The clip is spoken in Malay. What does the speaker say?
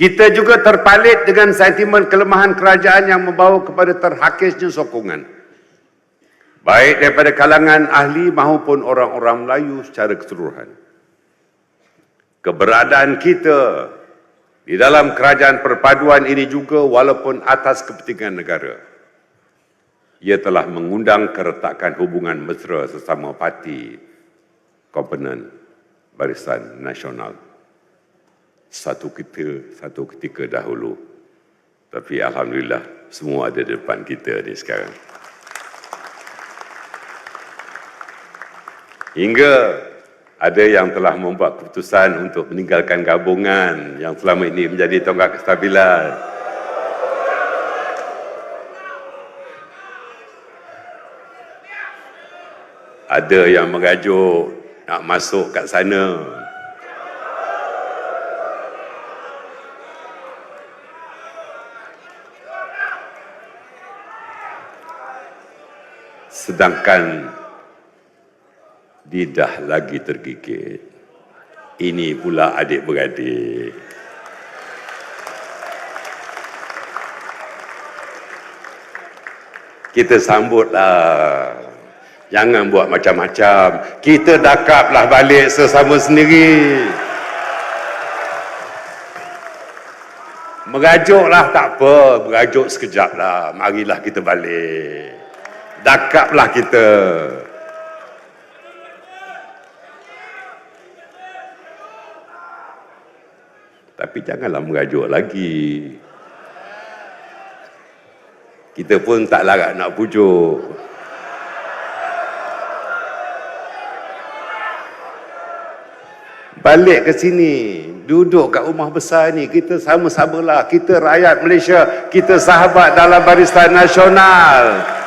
Kita juga terpalit dengan sentimen kelemahan kerajaan yang membawa kepada terhakisnya sokongan. Baik daripada kalangan ahli maupun orang-orang Melayu secara keseluruhan. Keberadaan kita di dalam kerajaan perpaduan ini juga walaupun atas kepentingan negara. Ia telah mengundang keretakan hubungan mesra sesama parti komponen Barisan Nasional satu ketika, satu ketika dahulu. Tapi Alhamdulillah, semua ada di depan kita ni sekarang. Hingga ada yang telah membuat keputusan untuk meninggalkan gabungan yang selama ini menjadi tonggak kestabilan. Ada yang mengajuk nak masuk kat sana sedangkan lidah lagi tergigit. Ini pula adik-beradik. Kita sambutlah. Jangan buat macam-macam. Kita dakaplah balik sesama sendiri. Merajuklah tak apa. Merajuk sekejap lah. Marilah kita balik dakaplah kita. Tapi janganlah merajuk lagi. Kita pun tak larat nak pujuk. Balik ke sini, duduk kat rumah besar ni, kita sama-samalah, kita rakyat Malaysia, kita sahabat dalam barisan nasional.